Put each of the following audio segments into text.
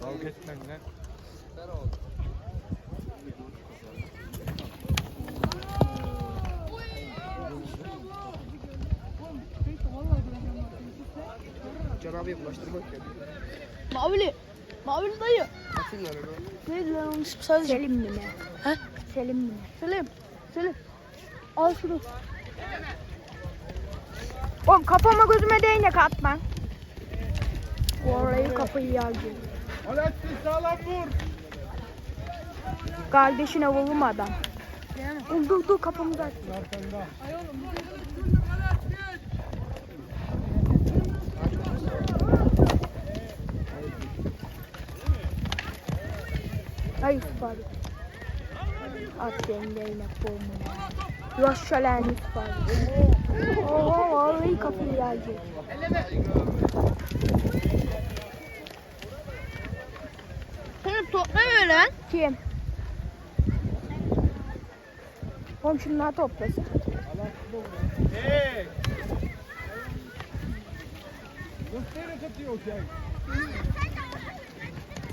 Kavga etmem lan. Cenab-ı bulaştırmak ya. Mavili. Mavili dayı. Nasıl yani o? Neydi lan onun ismi sadece? Selim mi? He? Selim mi? Selim. Selim. Al şunu. Oğlum kafama gözüme değnek atma. Vallahi kafayı yardı. Alaaddin sağlam vur. Kardeşine vurma adam. Oğlum dur dur kafamı da at. Yusuf abi. At yengeyle formuna. Yaşa lan Yusuf abi. Oha vallahi kafayı yardı. Selim toplamıyor lan. Kim? Oğlum şunları toplasın. Hey. Gösteri katıyor şey.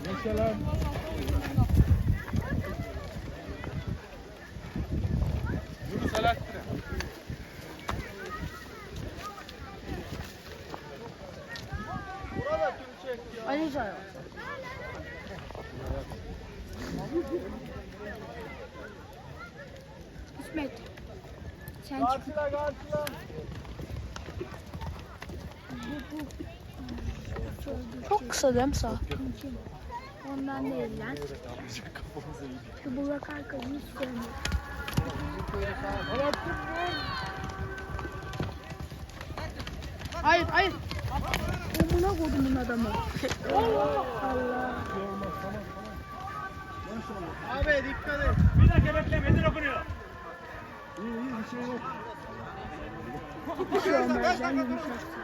Yaşa lan. Sen. Karşıla karşıla. Çok kısa değil mi sağ? Ondan değil lan. Şu Burak Arka'yı hiç sevmiyorum. Hayır hayır. Amına kodumun adamı. Allah Allah. Abi dikkat et. Şey olmaz lan yumuşaksın.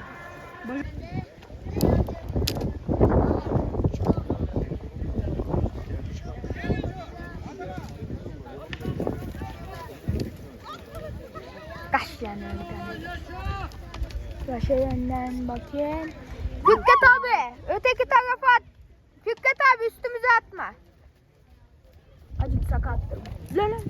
Kaç yani. Yaşa yönden bakayım. Fikret abi öteki tarafa at. Fikret abi üstümüze atma. Acık sakattım. Lan lan.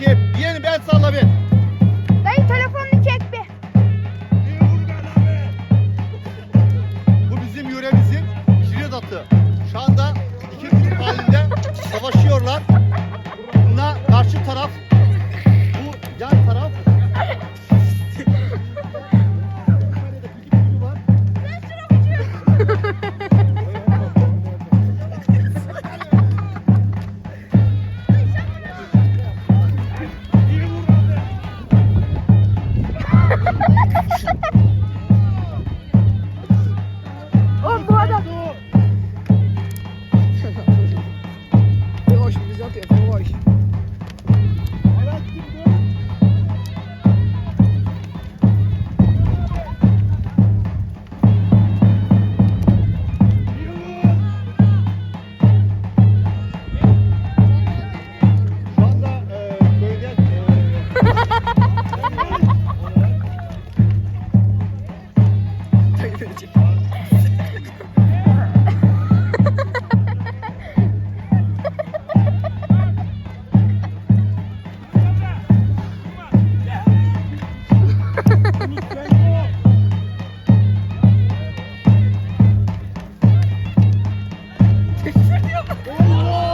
que viene Meu Deus!